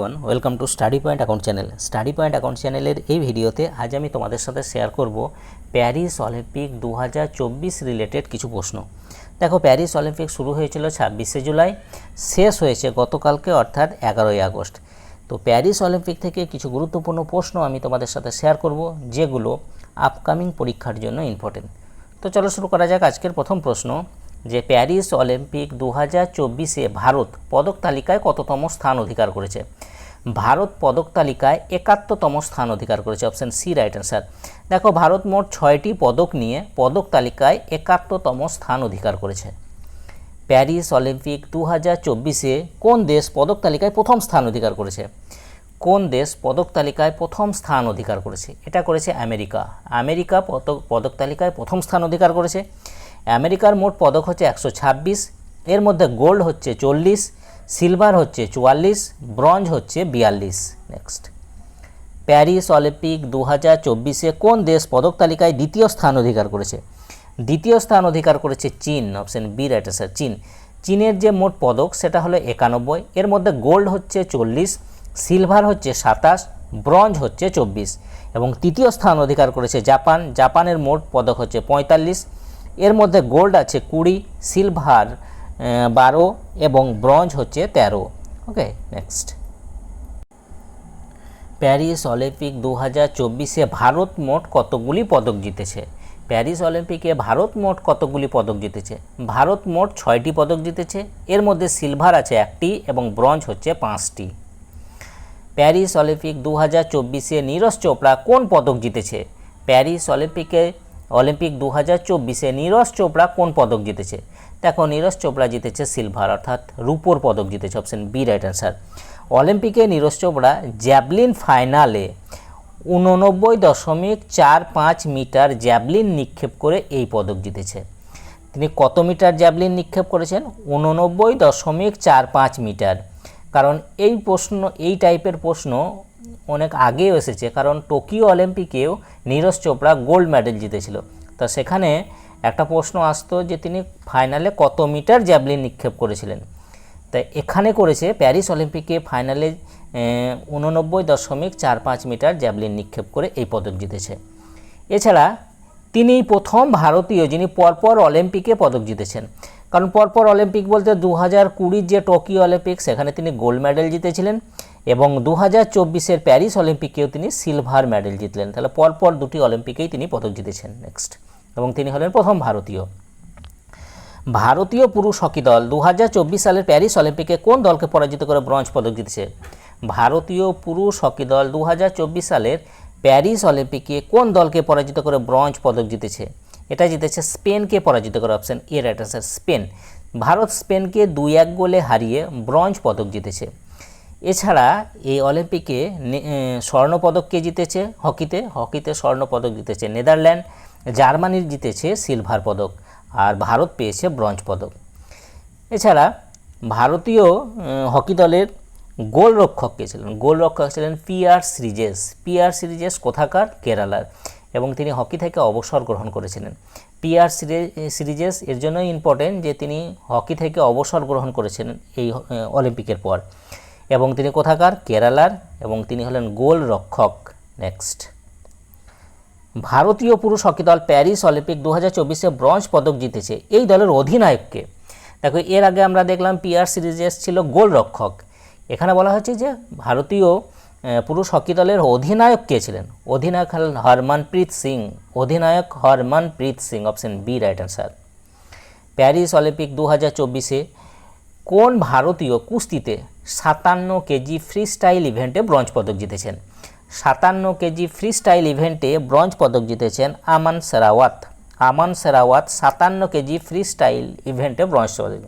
One welcome to study point account channel study point account চ্যানেলের এই ভিডিওতে আজ আমি তোমাদের সাথে শেয়ার করব প্যারিস অলিম্পিক দু হাজার চব্বিশ রিলেটেড কিছু প্রশ্ন। দেখো প্যারিস অলিম্পিক শুরু হয়েছিল ছাব্বিশে জুলাই, শেষ হয়েছে গতকালকে, অর্থাৎ এগারোই আগস্ট। তো প্যারিস অলিম্পিক থেকে কিছু গুরুত্বপূর্ণ প্রশ্ন আমি তোমাদের সাথে শেয়ার করব, যেগুলো আপকামিং পরীক্ষার জন্য ইম্পর্টেন্ট তো চলো শুরু করা যাক আজকের প্রথম প্রশ্ন। যে প্যারিস অলিম্পিক দু হাজার চব্বিশে ভারত পদক তালিকায় কততম স্থান অধিকার করেছে? ভারত পদক তালিকায় একাত্তরতম স্থান অধিকার করেছে অপশান সি রাইট অ্যান্সার দেখো, ভারত মোট ছয়টি পদক নিয়ে পদক তালিকায় একাত্তরতম স্থান অধিকার করেছে। প্যারিস অলিম্পিক দু হাজার চব্বিশে কোন দেশ পদক তালিকায় প্রথম স্থান অধিকার করেছে? কোন দেশ পদক তালিকায় প্রথম স্থান অধিকার করেছে? এটা করেছে আমেরিকা। আমেরিকা পদক পদক তালিকায় প্রথম স্থান অধিকার করেছে। আমেরিকার মোট পদক হচ্ছে একশো ছাব্বিশ, এর মধ্যে গোল্ড হচ্ছে চল্লিশ, সিলভার হচ্ছে চুয়াল্লিশ, ব্রঞ্জ হচ্ছে বিয়াল্লিশ। নেক্সট প্যারিস অলিম্পিক দু হাজার চব্বিশে কোন দেশ পদক তালিকায় দ্বিতীয় স্থান অধিকার করেছে? দ্বিতীয় স্থান অধিকার করেছে চীন, অপশন বি রাইট স্যার চীন। চীনের যে মোট পদক সেটা হলো একানব্বই, এর মধ্যে গোল্ড হচ্ছে চল্লিশ, সিলভার হচ্ছে সাতাশ, ব্রঞ্জ হচ্ছে চব্বিশ। এবং তৃতীয় স্থান অধিকার করেছে জাপান, জাপানের মোট পদক হচ্ছে পঁয়তাল্লিশ এর মধ্যে গোল্ড আছে কুড়ি সিলভার বারো এবং ব্রঞ্জ হচ্ছে তেরো। ওকে নেক্সট প্যারিস অলিম্পিক দু হাজার চব্বিশে ভারত মোট কতগুলি পদক জিতেছে? প্যারিস অলিম্পিকে ভারত মোট কতগুলি পদক জিতেছে? ভারত মোট ছয়টি পদক জিতেছে। এর মধ্যে সিলভার আছে একটি এবং ব্রঞ্জ হচ্ছে পাঁচটি। প্যারিস অলিম্পিক দু হাজার চব্বিশে নীরজ চোপড়া কোন পদক জিতেছে? প্যারিস অলিম্পিকে অলিম্পিক দু হাজার চব্বিশে নীরজ চোপড়া কোন পদক জিতেছে? দেখো, নীরজ চোপড়া জিতেছে সিলভার, অর্থাৎ রূপোর পদক জিতেছে অপশন বি রাইট অ্যান্সার অলিম্পিকে নীরজ চোপড়া জ্যাভলিন ফাইনালে উননব্বই দশমিক চার পাঁচ মিটার জ্যাভলিন নিক্ষেপ করে এই পদক জিতেছে। তিনি কত মিটার জ্যাভলিন নিক্ষেপ করেছেন? উননব্বই দশমিক চার পাঁচ মিটার। কারণ এই প্রশ্ন, এই টাইপের প্রশ্ন অনেক আগেও এসেছে, কারণ টোকিও অলিম্পিকেও নীরজ চোপড়া গোল্ড মেডেল জিতেছিল। তা সেখানে একটা প্রশ্ন আসতো যে তিনি ফাইনালে কত মিটার জ্যাভলিন নিক্ষেপ করেছিলেন? তাই এখানে করেছে প্যারিস অলিম্পিকে ফাইনালে উননব্বই দশমিক চার পাঁচ মিটার জ্যাভলিন নিক্ষেপ করে এই পদক জিতেছে। এছাড়া তিনি প্রথম ভারতীয় যিনি পরপর অলিম্পিকে পদক জিতেছেন। কারণ পরপর অলিম্পিক বলতে দু হাজার কুড়ির যে টোকিও অলিম্পিক, সেখানে তিনি গোল্ড মেডেল জিতেছিলেন। এবং দু হাজার চব্বিশের প্যারিস অলিম্পিকেও তিনি সিলভার মেডেল জিতলেন। তাহলে পরপর দুটি অলিম্পিকেই তিনি পদক জিতেছেন নেক্সট। এবং তিনি হলেন প্রথম ভারতীয়। ভারতীয় পুরুষ হকি দল দু হাজার চব্বিশ সালের প্যারিস অলিম্পিকে কোন দলকে পরাজিত করে ব্রঞ্জ পদক জিতেছে? ভারতীয় পুরুষ হকি দল দুহাজার চব্বিশ সালের প্যারিস অলিম্পিকে কোন দলকে পরাজিত করে ব্রঞ্জ পদক জিতেছে? এটা জিতেছে স্পেনকে পরাজিত করে option A, right answer Spain. Bharat স্পেনকে দুই এক গোলে হারিয়ে ব্রঞ্জ পদক জিতেছে। এছাড়া এই অলিম্পিকে স্বর্ণপদককে জিতেছে? হকিতে? হকিতে স্বর্ণপদক জিতেছে নেদারল্যান্ড জার্মানির জিতেছে সিলভার পদক, আর ভারত পেয়েছে ব্রঞ্জ পদক। এছাড়া ভারতীয় হকি দলের গোলরক্ষক কে ছিলেন? গোলরক্ষক ছিলেন পিআর সিরিজেস। পিআর সিরিজেস কোথাকার? কেরালার। এবং তিনি হকি থেকে অবসর গ্রহণ করেছিলেন। পিআর সিরিজেস এর জন্যই ইম্পর্টেন্ট যে তিনি হকি থেকে অবসর গ্রহণ করেছিলেন এই অলিম্পিকের পর। এবং তিনি কোথাকার? কেরালার। এবং তিনি হলেন গোল রক্ষক। নেক্সট ভারতীয় পুরুষ হকি দল প্যারিস অলিম্পিক দু হাজার চব্বিশে ব্রঞ্জ পদক জিতেছে। এই দলের অধিনায়ককে। দেখো, এর আগে আমরা দেখলাম পিআর সিরিজেস ছিল গোল রক্ষক। এখানে বলা হচ্ছে যে ভারতীয় পুরুষ হকি দলের অধিনায়ক কে ছিলেন? অধিনায়ক হলেন হরমনপ্রীত সিং। অধিনায়ক Harmanpreet Singh option B right answer Paris Olympic দু হাজার চব্বিশে কোন ভারতীয় কুস্তিতে সাতান্ন কেজি ফ্রি স্টাইল ইভেন্টে ব্রঞ্জ পদক জিতেছেন। সাতান্ন কেজি ফ্রি স্টাইল ইভেন্টে ব্রঞ্জ পদক জিতেছেন আমান সেরাওয়াত। আমান সেরাওয়াত সাতান্ন কেজি ফ্রি স্টাইল ইভেন্টে ব্রঞ্জ পদক।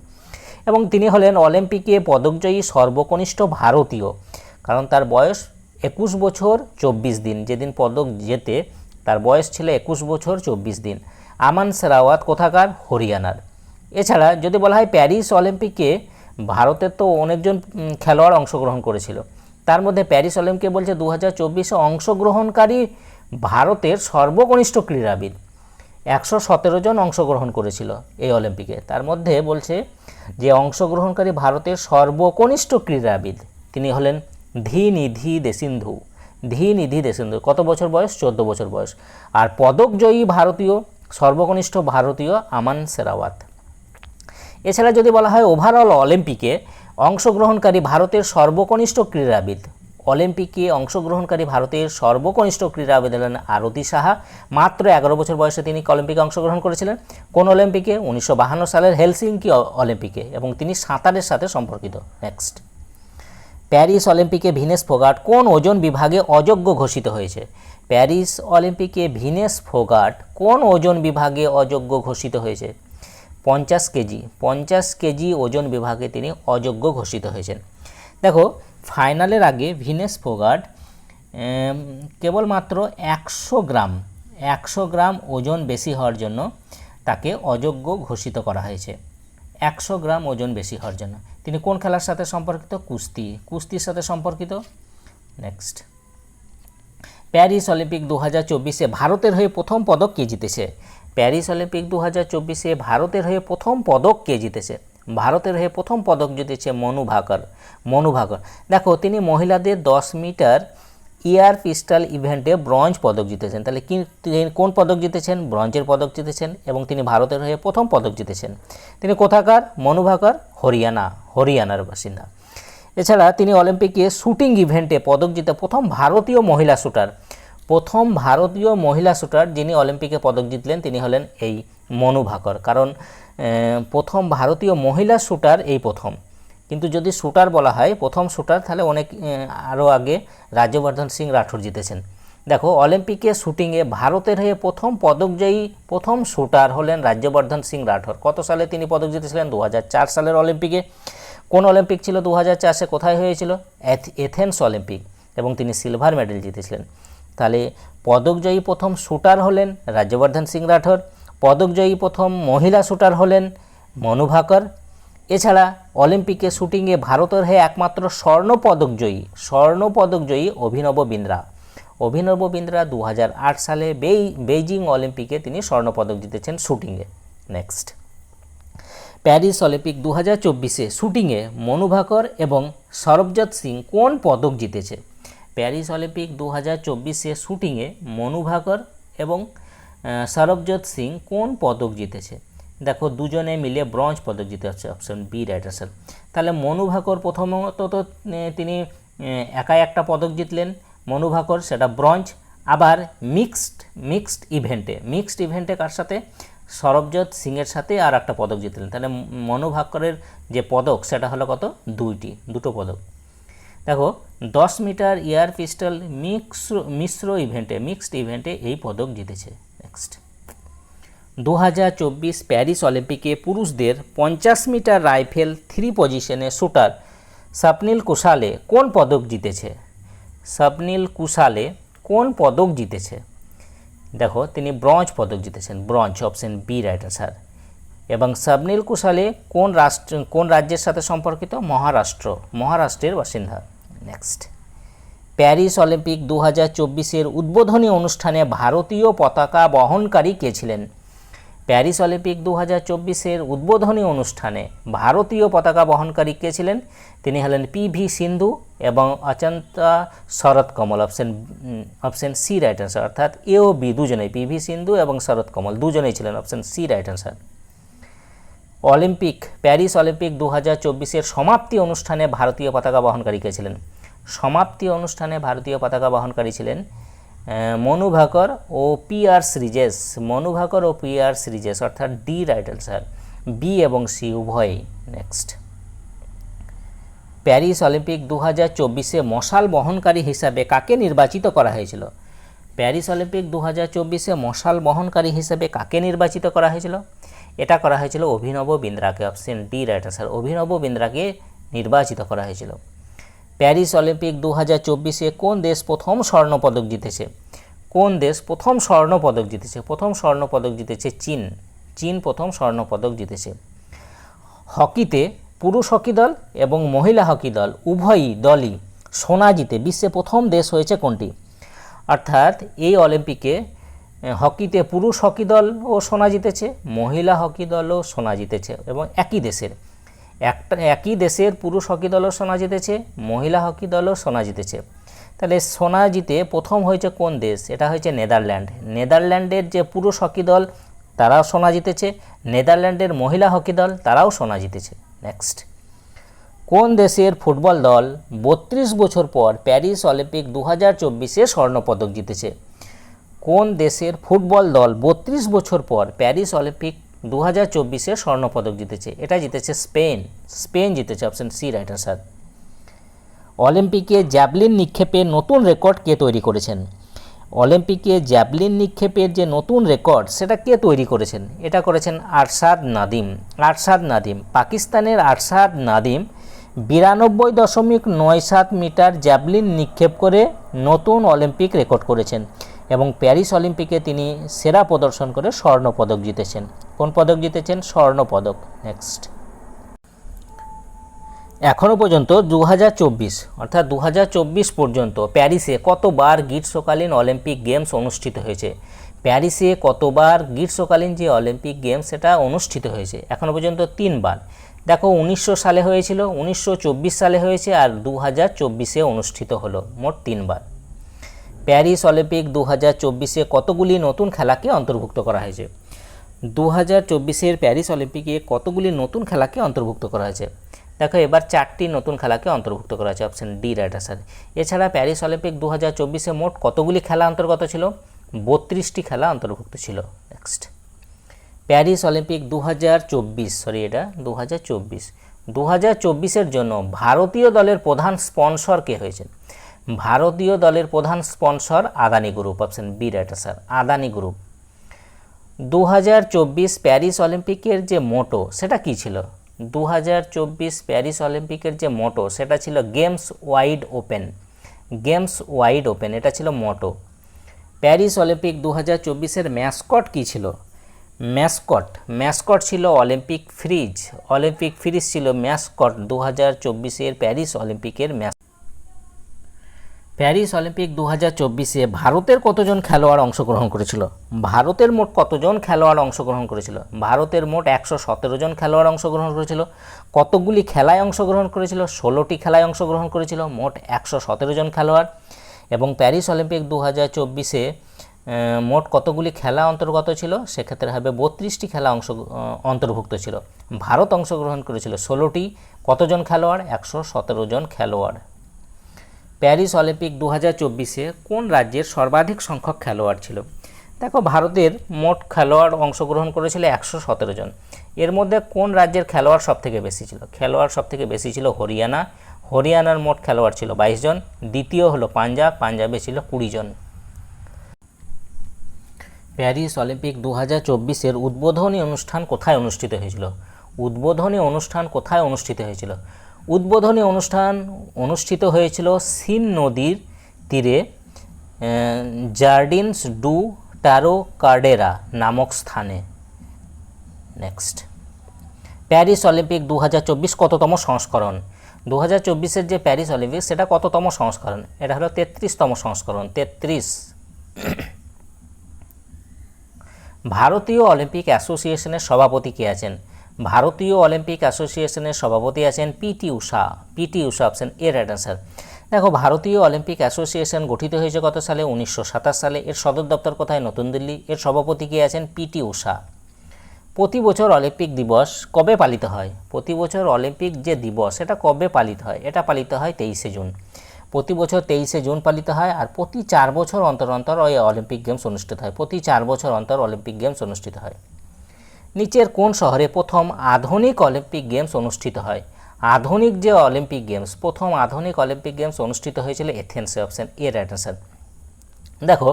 এবং তিনি হলেন অলিম্পিকে পদকজয়ী সর্বকনিষ্ঠ ভারতীয়, কারণ তার বয়স একুশ বছর চব্বিশ দিন। যেদিন পদক জেতে তার বয়স ছিল একুশ বছর চব্বিশ দিন। আমান সেরাওয়াত কোথাকার? হরিয়ানার। এছাড়া যদি বলা হয় প্যারিস অলিম্পিকে ভারতের তো অনেকজন খেলোয়াড় অংশগ্রহণ করেছিল। তার মধ্যে প্যারিস অলিম্পিকে বলছে দু হাজার চব্বিশে অংশগ্রহণকারী ভারতের সর্বকনিষ্ঠ ক্রীড়াবিদ। একশো সতেরো জন অংশগ্রহণ করেছিল এই অলিম্পিকে। তার মধ্যে বলছে যে অংশগ্রহণকারী ভারতের সর্বকনিষ্ঠ ক্রীড়াবিদ, তিনি হলেন ধী নিধি দেসিন্ধু। ধী নিধি দেসিন্ধু, কত বছর বয়স? চোদ্দ বছর বয়স। আর পদকজয়ী ভারতীয়, সর্বকনিষ্ঠ ভারতীয় আমান সেরাওয়াত। এছাড়া যদি বলা হয় ওভারঅল অলিম্পিকে, অংশগ্রহণকারী ভারতের সর্বকনিষ্ঠ ক্রীড়াবিদ। অলিম্পিকে অংশগ্রহণকারী ভারতের সর্বকনিষ্ঠ ক্রীড়াবিদ হলেন আরতি সাহা। মাত্র এগারো বছর বয়সে তিনি অলিম্পিকে অংশগ্রহণ করেছিলেন। কোন অলিম্পিকে? উনিশশো সালের হেলসিঙ্কি অলিম্পিকে এবং তিনি সাঁতারের সাথে সম্পর্কিত। নেক্সট প্যারিস অলিম্পিকে ভিনেস ফোগাট কোন ওজন বিভাগে অযোগ্য ঘোষিত হয়েছে? প্যারিস অলিম্পিকে ভিনেস ফোগাট কোন ওজন বিভাগে অযোগ্য ঘোষিত হয়েছে? পঞ্চাশ কেজি পঞ্চাশ কেজি ওজন বিভাগে তিনি অযোগ্য ঘোষিত হয়েছেন। দেখো ফাইনালের আগে ভিনেস উম, কেবলমাত্র একশো গ্রাম একশো গ্রাম ওজন বেশি হওয়ার জন্য তাকে অযোগ্য ঘোষিত করা হয়েছে। একশো গ্রাম ওজন বেশি হওয়ার জন্য। তিনি কোন খেলার সাথে সম্পর্কিত? কুস্তি। কুস্তির সাথে সম্পর্কিত? নেক্সট প্যারিস অলিম্পিক দু হাজার চব্বিশে ভারতের হয়ে প্রথম পদক কে জিতেছে? প্যারিস অলিম্পিক দু হাজার চব্বিশে ভারতের হয়ে প্রথম পদক কে জিতেছে? ভারতের হয়ে প্রথম পদক জিতেছে মনু ভাকর মনু ভাকর। দেখো, তিনি মহিলাদের দশ মিটার ইয়ার পিস্টাল ইভেন্টে ব্রঞ্জ পদক জিতেছেন। তাহলে কি কোন পদক জিতেছেন? ব্রঞ্জের পদক জিতেছেন এবং তিনি ভারতের হয়ে প্রথম পদক জিতেছেন। তিনি কোথাকার? মনু ভাকর, হরিয়ানা, হরিয়ানার বাসিন্দা। এছাড়া তিনি অলিম্পিকে শুটিং ইভেন্টে পদক জিতে প্রথম ভারতীয় মহিলা শুটার। প্রথম ভারতীয় মহিলা শুটার যিনি অলিম্পিকে পদক জিতলেন, তিনি হলেন এই মনু ভাকর। কারণ প্রথম ভারতীয় মহিলা শুটার এই প্রথম। কিন্তু যদি শুটার বলা হয়, প্রথম শুটার তাহলে অনেক আরও আগে রাজ্যবর্ধন সিং রাঠোর জিতেছেন। দেখো, অলিম্পিকে শুটিংয়ে ভারতের হয়ে প্রথম পদকজয়ী, প্রথম শুটার হলেন রাজ্যবর্ধন সিং রাঠোর। কত সালে তিনি পদক জিতেছিলেন? দু হাজার চার সালের অলিম্পিকে। কোন অলিম্পিক ছিল দু হাজার কোথায় হয়েছিল? এথ- এথেন্স অলিম্পিক। এবং তিনি সিলভার মেডেল জিতেছিলেন। তাহলে পদকজয়ী প্রথম শুটার হলেন রাজ্যবর্ধন সিং রাঠোর পদকজয়ী প্রথম মহিলা শুটার হলেন মনু ভাকর। এছাড়া অলিম্পিকে শুটিংয়ে ভারতের হয়ে একমাত্র স্বর্ণ পদকজয়ী স্বর্ণ পদকজয়ী অভিনব বিন্দ্রা। অভিনব বিন্দ্রা দু হাজার আট সালে বেই, বেইজিং অলিম্পিকে তিনি স্বর্ণপদক জিতেছেন শুটিংয়ে। নেক্সট। প্যারিস অলিম্পিক দু হাজার চব্বিশে শুটিংয়ে মনু ভাকর এবং সরবজত সিং কোন পদক জিতেছে? প্যারিস অলিম্পিক দু হাজার চব্বিশে শুটিংয়ে মনু ভাকর এবং আহ, সিং কোন পদক জিতেছে? দেখো দুজনে মিলে ব্রঞ্জ পদক জিতে হচ্ছে অপশন বি রাইট আনসার তাহলে মনু ভাকর প্রথমত তো তিনি একাই একটা পদক জিতলেন। মনু ভাকর সেটা ব্রঞ্জ। আবার মিক্সড মিক্সড ইভেন্টে মিক্সড ইভেন্টে কার সাথে? সরবজত সিংয়ের সাথে আর একটা পদক জিতলেন। তাহলে মনু ভাকরের যে পদক সেটা হলো কত? দুইটি দুটো পদক। দেখো, দশ মিটার এয়ার পিস্টল মিক্স মিশ্র ইভেন্টে, মিক্সড ইভেন্টে এই পদক জিতেছে। নেক্সট দু হাজার চব্বিশ প্যারিস অলিম্পিকে পুরুষদের পঞ্চাশ মিটার রাইফেল থ্রি পজিশনে শুটার স্বপ্নিল কুশালে কোন পদক জিতেছে? স্বপ্নিল কুশালে কোন পদক জিতেছে? দেখো, তিনি ব্রঞ্জ পদক জিতেছেন, bronze option B right answer এবং সাবনীল কুশালে কোন রাষ্ট্র, কোন রাজ্যের সাথে সম্পর্কিত? মহারাষ্ট্র, মহারাষ্ট্রের বাসিন্দা। নেক্সট প্যারিস অলিম্পিক দু হাজার চব্বিশের উদ্বোধনী অনুষ্ঠানে ভারতীয় পতাকা বহনকারী কে ছিলেন? প্যারিস অলিম্পিক দু হাজার চব্বিশের উদ্বোধনী অনুষ্ঠানে ভারতীয় পতাকা বহনকারী কে ছিলেন? তিনি হলেন পি ভি সিন্ধু এবং Achanta Sharath Kamal option option C right answer অর্থাৎ এ বি দুজনেই, পি ভি সিন্ধু এবং শরৎ কমল দুজনেই ছিলেন option C right answer Olympic Paris Olympic দু হাজার চব্বিশের সমাপ্তি অনুষ্ঠানে ভারতীয় পতাকা বহনকারী কে ছিলেন? সমাপ্তি অনুষ্ঠানে ভারতীয় পতাকা বহনকারী ছিলেন আহ, মনু ভাকর ও পি আর শ্রীজেশ। মনু ভাকর ও পি আর শ্রীজেশ অর্থাৎ ডি রাইট আনসার বি এবং সি উভয়ই নেক্সট। প্যারিস অলিম্পিক দু হাজার চব্বিশে মশাল বহনকারী হিসাবে কাকে নির্বাচিত করা হয়েছিল? প্যারিস অলিম্পিক দু হাজার চব্বিশে মশাল বহনকারী হিসেবে কাকে নির্বাচিত করা হয়েছিল? এটা করা হয়েছিল Abhinav বিন্দ্রাকে option D right answer Abhinav বিন্দ্রাকে নির্বাচিত করা হয়েছিল। প্যারিস অলিম্পিক দু হাজার চব্বিশে কোন দেশ প্রথম স্বর্ণপদক জিতেছে? কোন দেশ প্রথম স্বর্ণপদক জিতেছে? প্রথম স্বর্ণপদক জিতেছে চীন। চীন প্রথম স্বর্ণপদক জিতেছে। হকিতে পুরুষ হকি দল এবং মহিলা হকি দল উভয়ই দলই সোনা জিতে বিশ্বে প্রথম দেশ হয়েছে কোনটি? অর্থাৎ এই অলিম্পিকে হকিতে পুরুষ হকি দল ও সোনা জিতেছে, মহিলা হকি দলও সোনা জিতেছে এবং একই দেশের। একটা, একই দেশের পুরুষ হকি দলও সোনা জিতেছে, মহিলা হকি দলও সোনা জিতেছে। তাহলে সোনা জিতে প্রথম হয়েছে কোন দেশ? এটা হয়েছে নেদারল্যান্ড। নেদারল্যান্ডের যে পুরুষ হকি দল, তারাও সোনা জিতেছে। নেদারল্যান্ডের মহিলা হকি দল, তারাও সোনা জিতেছে। নেক্সট কোন দেশের ফুটবল দল বত্রিশ বছর পর প্যারিস অলিম্পিক দু হাজার চব্বিশে স্বর্ণপদক জিতেছে? কোন দেশের ফুটবল দল বত্রিশ বছর পর প্যারিস অলিম্পিক দু হাজার চব্বিশে স্বর্ণপদক জিতেছে? এটা জিতেছে স্পেন। স্পেন জিতেছে অপশন সি রাইট আনসার অলিম্পিকে জ্যাভলিন নিক্ষেপের নতুন রেকর্ড কে তৈরি করেছেন? অলিম্পিকে জ্যাভলিন নিক্ষেপের যে নতুন রেকর্ড, সেটা কে তৈরি করেছেন? এটা করেছেন আরশাদ নাদিম। আরশাদ নাদিম, পাকিস্তানের আরশাদ নাদিম বিরানব্বই দশমিক নয় সাত মিটার জ্যাভলিন নিক্ষেপ করে নতুন অলিম্পিক রেকর্ড করেছেন। এবং প্যারিস অলিম্পিকে তিনি সেরা প্রদর্শন করে স্বর্ণ পদক জিতেছেন। কোন পদক জিতেছেন? স্বর্ণ পদক। নেক্সট এখনও পর্যন্ত দু হাজার চব্বিশ, অর্থাৎ দু হাজার চব্বিশ পর্যন্ত প্যারিসে কতবার গ্রীষ্মকালীন অলিম্পিক গেমস অনুষ্ঠিত হয়েছে? প্যারিসে কতবার গ্রীষ্মকালীন যে অলিম্পিক গেমস সেটা অনুষ্ঠিত হয়েছে? এখনও পর্যন্ত তিনবার। দেখো, উনিশশো সালে হয়েছিল, উনিশশো চব্বিশ সালে হয়েছে আর দু হাজার অনুষ্ঠিত হলো। মোট তিনবার। প্যারিস অলিম্পিক দু হাজার চব্বিশে কতগুলি নতুন খেলাকে অন্তর্ভুক্ত করা হয়েছে? দু হাজার চব্বিশের প্যারিস অলিম্পিকে কতগুলি নতুন খেলাকে অন্তর্ভুক্ত করা হয়েছে? দেখো, এবার চারটি নতুন খেলাকে অন্তর্ভুক্ত করা হয়েছে অপশন ডি রাইট আনসার এছাড়া প্যারিস অলিম্পিক দু হাজার চব্বিশে মোট কতগুলি খেলা অন্তর্গত ছিল? বত্রিশটি খেলা অন্তর্ভুক্ত ছিল। নেক্সট প্যারিস অলিম্পিক দু হাজার চব্বিশ সরি এটা দু হাজার চব্বিশ। দু হাজার চব্বিশের জন্য ভারতীয় দলের প্রধান স্পন্সর কে হয়েছেন? ভারতীয় দলের প্রধান sponsor Adani group option B right sir Adani group. দু হাজার চব্বিশ প্যারিস অলিম্পিকের যে মোটো, সেটা কি ছিল? দু হাজার চব্বিশ প্যারিস অলিম্পিকের যে মোটো, সেটা ছিল games wide open. Games wide open, এটা ছিল মোটো। প্যারিস অলিম্পিক দু হাজার চব্বিশের ম্যাসকট কী ছিল? ম্যাসকট ম্যাসকট ছিল অলিম্পিক ফ্রিজ। অলিম্পিক ফ্রিজ ছিল ম্যাসকট। দু হাজার চব্বিশের প্যারিস অলিম্পিকের ম্যাস প্যারিস অলিম্পিক দু হাজার চব্বিশে ভারতের কতজন খেলোয়াড় অংশগ্রহণ করেছিল? ভারতের মোট কতজন খেলোয়াড় অংশগ্রহণ করেছিল? ভারতের মোট একশো সতেরো জন খেলোয়াড় অংশগ্রহণ করেছিল। কতগুলি খেলায় অংশগ্রহণ করেছিল? ষোলোটি খেলায় অংশগ্রহণ করেছিল, মোট একশো সতেরো জন খেলোয়াড়। এবং প্যারিস অলিম্পিক দু হাজার চব্বিশে মোট কতগুলি খেলা অন্তর্গত ছিল? সেক্ষেত্রে হবে বত্রিশটি খেলা অংশ অন্তর্ভুক্ত ছিল। ভারত অংশগ্রহণ করেছিল ষোলোটি। কতজন খেলোয়াড়? একশো সতেরো জন খেলোয়াড়। প্যারিস অলিম্পিক দু হাজার চব্বিশে কোন রাজ্যের সর্বাধিক সংখ্যক খেলোয়াড় ছিল? দেখো, ভারতের মোট খেলোয়াড় অংশগ্রহণ করেছিল একশো সতেরো জন। এর মধ্যে কোন রাজ্যের খেলোয়াড় সবথেকে বেশি ছিল? খেলোয়াড় সবথেকে বেশি ছিল হরিয়ানা। হরিয়ানার মোট খেলোয়াড় ছিল বাইশ জন। দ্বিতীয় হলো পাঞ্জাব। পাঞ্জাবে ছিল কুড়ি জন। প্যারিস অলিম্পিক দু হাজার চব্বিশের উদ্বোধনী অনুষ্ঠান কোথায় অনুষ্ঠিত হয়েছিল? উদ্বোধনী অনুষ্ঠান কোথায় অনুষ্ঠিত হয়েছিল? উদ্বোধনী অনুষ্ঠান অনুষ্ঠিত হয়েছিল সিন নদীর তীরে জার্ডিনস ডু ট্যারো কার্ডেরা নামক স্থানে। নেক্সট প্যারিস অলিম্পিক দু হাজার চব্বিশ কততম সংস্করণ? দু হাজার চব্বিশের যে প্যারিস অলিম্পিক, সেটা কততম সংস্করণ? এটা হলো তেত্রিশতম সংস্করণ, তেত্রিশ। ভারতীয় অলিম্পিক অ্যাসোসিয়েশনের সভাপতি কে আছেন? ভারতীয় অলিম্পিক অ্যাসোসিয়েশনের সভাপতি আছেন P T Usha P T Usha option A right answer দেখো, ভারতীয় অলিম্পিক অ্যাসোসিয়েশন গঠিত হয়েছে কত সালে? উনিশশো সাতাশ সালে। এর সদর দপ্তর কোথায়? নতুন দিল্লি। এর সভাপতি কে আছেন? পিটি উষা প্রতি বছর অলিম্পিক দিবস কবে পালিত হয়? প্রতি বছর অলিম্পিক যে দিবস এটা কবে পালিত হয়? এটা পালিত হয় তেইশে জুন। প্রতি বছর তেইশে জুন পালিত হয় আর প্রতি চার বছর অন্তর অন্তর ওই অলিম্পিক গেমস অনুষ্ঠিত হয়। প্রতি চার বছর অন্তর অলিম্পিক গেমস অনুষ্ঠিত হয়। নিচের কোন শহরে প্রথম আধুনিক অলিম্পিক গেমস অনুষ্ঠিত হয়? আধুনিক যে অলিম্পিক গেমস, প্রথম আধুনিক অলিম্পিক গেমস অনুষ্ঠিত হয়েছিল এথেন্সে, অপশান এ রাইট আনসার দেখো,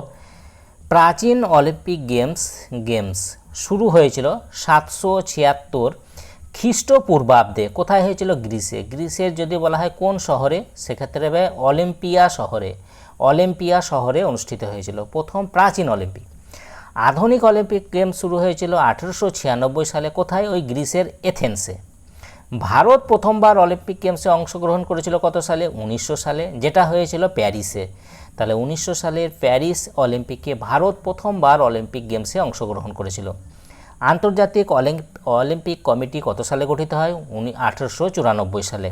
প্রাচীন অলিম্পিক গেমস গেমস শুরু হয়েছিল সাতশো ছিয়াত্তর খ্রিস্টপূর্বাব্দে। কোথায় হয়েছিল? গ্রিসে। গ্রিসের যদি বলা হয় কোন শহরে? সেক্ষেত্রে অলিম্পিয়া শহরে। অলিম্পিয়া শহরে অনুষ্ঠিত হয়েছিল প্রথম প্রাচীন অলিম্পিক। আধুনিক অলিম্পিক গেম শুরু হয়েছিল আঠেরোশো ছিয়ানব্বই সালে। কোথায়? ওই গ্রিসের এথেন্সে। ভারত প্রথমবার অলিম্পিক গেমসে অংশগ্রহণ করেছিল কত সালে? উনিশশো সালে, যেটা হয়েছিল প্যারিসে। তাহলে উনিশশো সালের প্যারিস অলিম্পিকে ভারত প্রথমবার অলিম্পিক গেমসে অংশগ্রহণ করেছিল। আন্তর্জাতিক অলিম- অলিম্পিক কমিটি কত সালে গঠিত হয়? উনি আঠেরোশো চুরানব্বই সালে।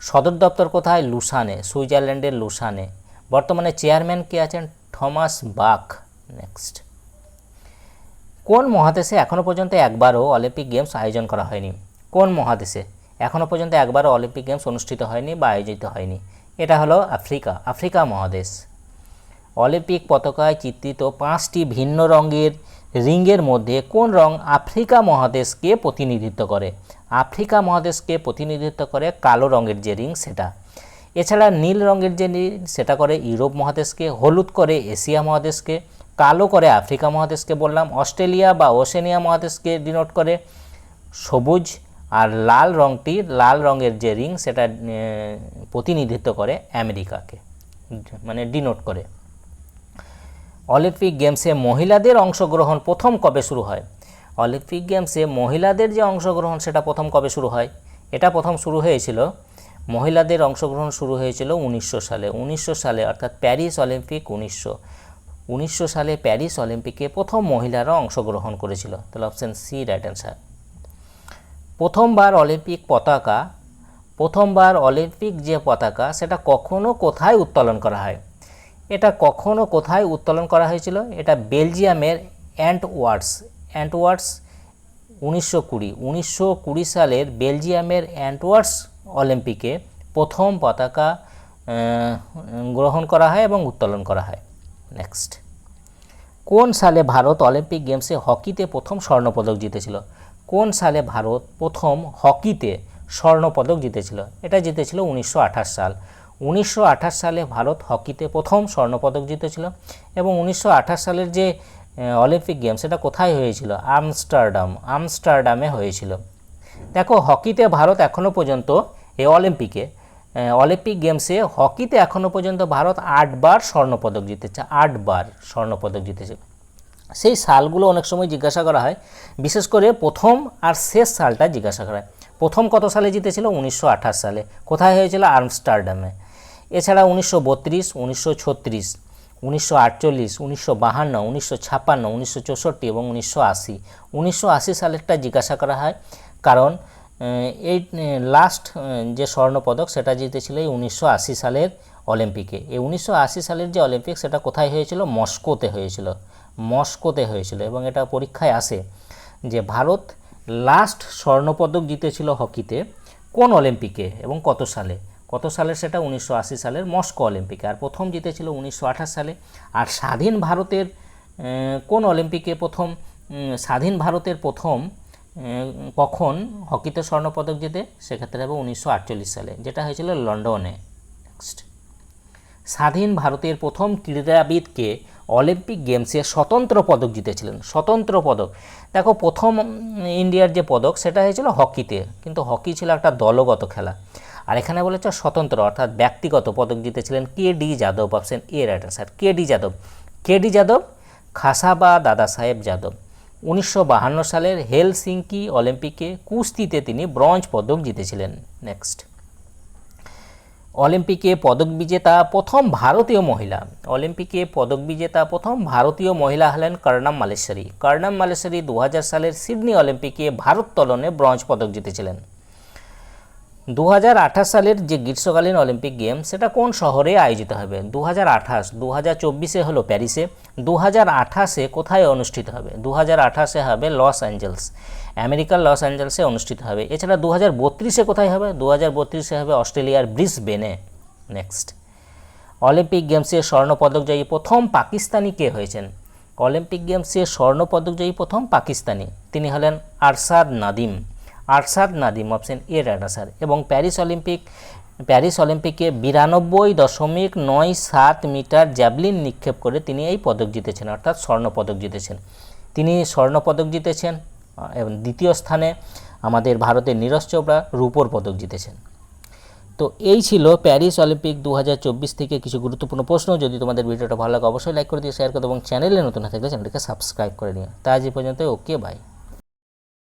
সদর দপ্তর কোথায়? লুসানে, সুইজারল্যান্ডের লুসানে। বর্তমানে চেয়ারম্যান কে আছেন? থমাস বাক। নেক্সট। কোন মহাদেশে এখনও পর্যন্ত একবারও অলিম্পিক গেমস আয়োজন করা হয়নি? কোন মহাদেশে এখনও পর্যন্ত একবারও অলিম্পিক গেমস অনুষ্ঠিত হয়নি বা আয়োজিত হয়নি? এটা হলো আফ্রিকা আফ্রিকা মহাদেশ। অলিম্পিক পতাকায় চিত্রিত পাঁচটি ভিন্ন রঙের রিংয়ের মধ্যে কোন রং আফ্রিকা মহাদেশকে প্রতিনিধিত্ব করে? আফ্রিকা মহাদেশকে প্রতিনিধিত্ব করে কালো রঙের যে রিং, সেটা। এছাড়া নীল রঙের যে রিং সেটা করে ইউরোপ মহাদেশকে, হলুদ করে এশিয়া মহাদেশকে কালো করে আফ্রিকা মহাদেশকে বললাম, অস্ট্রেলিয়া বা ওশেনিয়া মহাদেশকে ডিনোট করে সবুজ আর লাল রঙটি লাল রঙের যে রিং সেটা প্রতিনিধিত্ব করে আমেরিকাকে মানে ডিনোট করে। অলিম্পিক গেমসে মহিলাদের অংশগ্রহণ প্রথম কবে শুরু হয়? অলিম্পিক গেমসে মহিলাদের যে অংশগ্রহণ সেটা প্রথম কবে শুরু হয়? এটা প্রথম শুরু হয়েছিল, মহিলাদের অংশগ্রহণ শুরু হয়েছিল উনিশশো সালে। উনিশশো সালে, অর্থাৎ প্যারিস অলিম্পিক উনিশশো উনিশশো সালে প্যারিস অলিম্পিকে প্রথম মহিলারা অংশগ্রহণ করেছিল। তাহলে অপশান সি রাইট অ্যান্সার প্রথমবার অলিম্পিক পতাকা, প্রথমবার অলিম্পিক যে পতাকা, সেটা কখনো কোথায় উত্তোলন করা হয়? এটা কখনো কোথায় উত্তোলন করা হয়েছিল? এটা বেলজিয়ামের অ্যান্টওয়ার্ডস অ্যান্টওয়ার্ডস উনিশশো কুড়ি উনিশশো কুড়ি সালের বেলজিয়ামের অ্যান্টওয়ার্ডস অলিম্পিকে প্রথম পতাকা গ্রহণ করা হয় এবং উত্তোলন করা হয়। নেক্সট। কোন সালে ভারত অলিম্পিক গেমসে হকিতে প্রথম স্বর্ণপদক জিতেছিল? কোন সালে ভারত প্রথম হকিতে স্বর্ণপদক জিতেছিল? এটা জিতেছিল উনিশশো আঠাশ সাল। উনিশশো আঠাশ সালে ভারত হকিতে প্রথম স্বর্ণপদক জিতেছিল এবং উনিশশো আঠাশ সালের যে অলিম্পিক গেমস এটা কোথায় হয়েছিল? আমস্টারডাম, আমস্টারডামে হয়েছিল। দেখো, হকিতে ভারত এখনও পর্যন্ত এই অলিম্পিকে অলিম্পিক গেমসে হকিতে এখনও পর্যন্ত ভারত আটবার স্বর্ণপদক জিতেছে, আটবার স্বর্ণপদক জিতেছে। সেই সালগুলো অনেক সময় জিজ্ঞাসা করা হয়, বিশেষ করে প্রথম আর শেষ সালটা জিজ্ঞাসা করা হয়। প্রথম কত সালে জিতেছিল? উনিশশো আঠাশ সালে। কোথায় হয়েছিল? আর্মস্টারডামে এছাড়া উনিশশো বত্রিশ, উনিশশো ছত্রিশ, উনিশশো আটচল্লিশ, উনিশশো বাহান্ন, উনিশশো ছাপ্পান্ন, উনিশশো চৌষট্টি এবং উনিশশো আশি। উনিশশো আশি সালেরটা জিজ্ঞাসা করা হয়, কারণ এই লাস্ট যে স্বর্ণপদক সেটা জিতেছিল এই উনিশশো আশি সালের অলিম্পিকে। এই উনিশশো আশি সালের যে অলিম্পিক সেটা কোথায় হয়েছিল? মস্কোতে হয়েছিল। মস্কোতে হয়েছিল এবং এটা পরীক্ষায় আসে যে ভারত লাস্ট স্বর্ণপদক জিতেছিল হকিতে কোন অলিম্পিকে এবং কত সালে? কত সালের সেটা? উনিশশো আশি সালের মস্কো অলিম্পিকে। আর প্রথম জিতেছিল উনিশশো আঠাশ সালে। আর স্বাধীন ভারতের কোন অলিম্পিকে প্রথম স্বাধীন ভারতের প্রথম কখন হকিতে স্বর্ণপদক জিতে? সেক্ষেত্রে হবে উনিশশো আটচল্লিশ সালে, যেটা হয়েছিল লন্ডনে। নেক্সট স্বাধীন ভারতের প্রথম ক্রীড়াবিদকে অলিম্পিক গেমসে স্বতন্ত্র পদক জিতেছিলেন। স্বতন্ত্র পদক। দেখো, প্রথম ইন্ডিয়ার যে পদক, সেটা হয়েছিল হকিতে। কিন্তু হকি ছিল একটা দলগত খেলা। আর এখানে বলেছে স্বতন্ত্র, অর্থাৎ ব্যক্তিগত পদক জিতেছিলেন K D Yadav, option A right answer K D Yadav? K D Yadav? খাসাবা দাদা সাহেব যাদব। উনিশশো সালের হেলসিঙ্কি অলিম্পিকে কুস্তিতে তিনি ব্রঞ্জ পদক জিতেছিলেন। নেক্সট। অলিম্পিকে পদক বিজেতা প্রথম ভারতীয় মহিলা। অলিম্পিকে পদক বিজেতা প্রথম ভারতীয় মহিলা হলেন কর্ণাম মালেশ্বরী। কর্ণাম মালেশ্বরী দু হাজার সালের সিডনি অলিম্পিকে ভারোত্তোলনে ব্রঞ্জ পদক জিতেছিলেন। দু হাজার আঠাশ সালের যে গ্রীষ্মকালীন অলিম্পিক গেম, সেটা কোন শহরে আয়োজিত হবে? দু হাজার আঠাশ দু হাজার চব্বিশে হলো প্যারিসে দু হাজার আঠাশে কোথায় অনুষ্ঠিত হবে? দু হাজার আঠাশে হবে লস অ্যাঞ্জেলস, আমেরিকার লস অ্যাঞ্জেলসে অনুষ্ঠিত হবে। এছাড়া দু হাজার বত্রিশে কোথায় হবে? দু হাজার বত্রিশে হবে অস্ট্রেলিয়ার ব্রিসবেনে। নেক্সট অলিম্পিক গেমসে স্বর্ণপদকজয়ী প্রথম পাকিস্তানি কে হয়েছেন? অলিম্পিক গেমসে স্বর্ণপদকজয়ী প্রথম পাকিস্তানি, তিনি হলেন Arshad Nadeem. Arshad Nadeem option A right answer এবং প্যারিস অলিম্পিক, প্যারিস অলিম্পিকে বিরানব্বই দশমিক নয় সাত মিটার জ্যাভলিন নিক্ষেপ করে তিনি এই পদক জিতেছেন, অর্থাৎ স্বর্ণপদক জিতেছেন। তিনি স্বর্ণপদক জিতেছেন এবং দ্বিতীয় স্থানে আমাদের ভারতের নীরজ চোপড়া রূপোর পদক জিতেছেন। তো এই ছিল প্যারিস অলিম্পিক দু হাজার চব্বিশ থেকে কিছু গুরুত্বপূর্ণ প্রশ্ন। যদি তোমাদের ভিডিওটা ভালো লাগে, অবশ্যই লাইক করে দিয়ে শেয়ার করো এবং চ্যানেলে নতুন থাকলে চ্যানেলটিকে সাবস্ক্রাইব করে নিও। তা আজ পর্যন্ত ওকে বাই